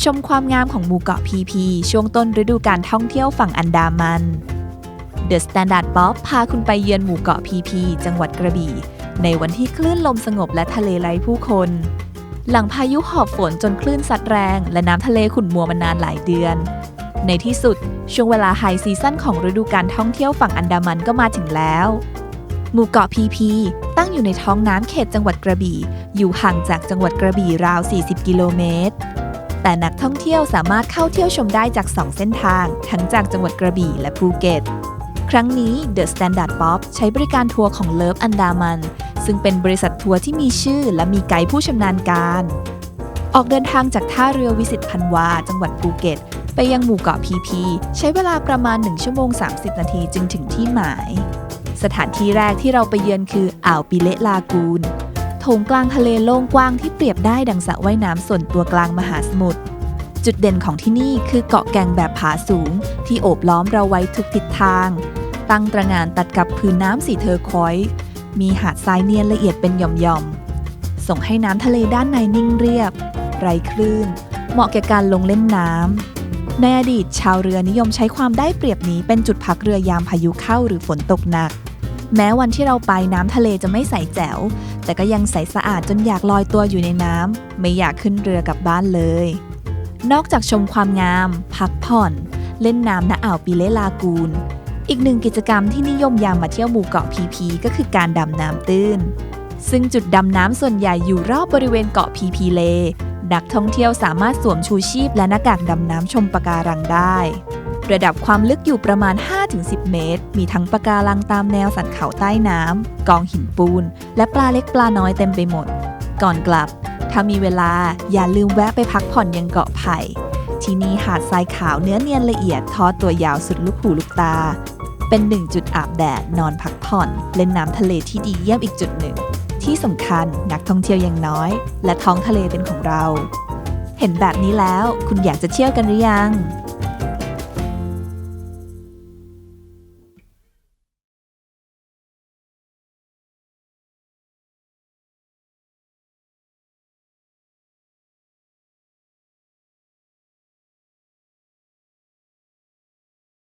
ชมความงามของหมู่เกาะพีพีช่วงต้นฤดูการท่องเที่ยวฝั่งอันดามัน The Standard Bob พาคุณไปเยือนหมู่เกาะพีพีจังหวัดกระบี่ ในวันที่คลื่นลมสงบและทะเลไร้ผู้คน หลังพายุหอบฝนจนคลื่นซัดแรง และน้ำทะเลขุ่นมัวมานานหลายเดือน ในที่สุด ช่วงเวลาไฮซีซั่นของฤดูการท่องเที่ยวฝั่งอันดามันก็มาถึงแล้วหมู่เกาะพีพี ตั้งอยู่ในท้องน้ำเขตจังหวัดกระบี่ อยู่ห่างจากจังหวัดกระบี่ราว 40 กิโลเมตร แต่นักท่องเที่ยวสามารถเข้าเที่ยวชมได้จาก 2 เส้นทาง ทั้งจากจังหวัดกระบี่และภูเก็ต ครั้งนี้ The Standard Bob ใช้บริการทัวร์ของเลิฟอันดามัน ซึ่งเป็นบริษัททัวร์ที่มีชื่อและมีไกด์ผู้ชำนาญการ ออกเดินทางจากท่าเรือวิสิตพันวา จังหวัดภูเก็ต ไปยังหมู่เกาะพีพี ใช้เวลาประมาณ 1 ชั่วโมง 30 นาทีจึงถึงที่หมาย สถานที่แรกที่เราไปเยือนคืออ่าวปิเลลากูน โถงกลางทะเลโล่งกว้างที่เปรียบได้ดังสระว่ายน้ำส่วนตัวกลางมหาสมุทรจุดเด่นของที่นี่คือเกาะแก่งแบบผาสูง ที่โอบล้อมเราไว้ทุกทิศทาง ตั้งตระงานตัดกับพื้นน้ำสีเทอร์ควอยซ์มีหาดทรายเนียนละเอียดเป็นหย่อมๆ ส่งให้น้ำทะเลด้านในนิ่งเรียบ ไร้คลื่น เหมาะแก่การลงเล่นน้ำในอดีตชาวเรือนิยมใช้ความได้เปรียบนี้เป็นจุดพักเรือยามพายุเข้าหรือฝนตกหนัก แม้วันที่เราไปน้ำทะเลจะไม่ใสแจ๋ว แต่ก็ยังใสสะอาดจนอยากลอยตัวอยู่ในน้ำไม่อยากขึ้นเรือกลับบ้านเลย นอกจากชมความงาม พักผ่อน เล่นน้ำณอ่าวปิเลลากูนอีกหนึ่งกิจกรรมที่นิยมยามมาเที่ยวหมู่เกาะพีพีก็คือการดำน้ำตื้น ซึ่งจุดดำน้ำส่วนใหญ่อยู่รอบบริเวณเกาะพีพีเล นักท่องเที่ยวสามารถสวมชูชีพและหน้ากากดำน้ำชมปะการังได้ ระดับความลึกอยู่ประมาณ 5-10 เมตร มีทั้งปะการังตามแนวสันเขาใต้น้ำกองหินปูน และปลาเล็กปลาน้อยเต็มไปหมด ก่อนกลับ ถ้ามีเวลาอย่าลืมแวะไปพักผ่อนยังเกาะไผ่ ที่นี่หาดทรายขาวเนื้อเนียนละเอียดทอดตัวยาวสุดลูกหูลูกตา เป็นหนึ่งจุดอาบแดดนอนพักผ่อน เล่นน้ำทะเลที่ดีเยี่ยมอีกจุดหนึ่ง ที่สำคัญนักท่องเที่ยวยังน้อย และท้องทะเลเป็นของเรา เห็นแบบนี้แล้วคุณอยากจะเที่ยวกันหรือยัง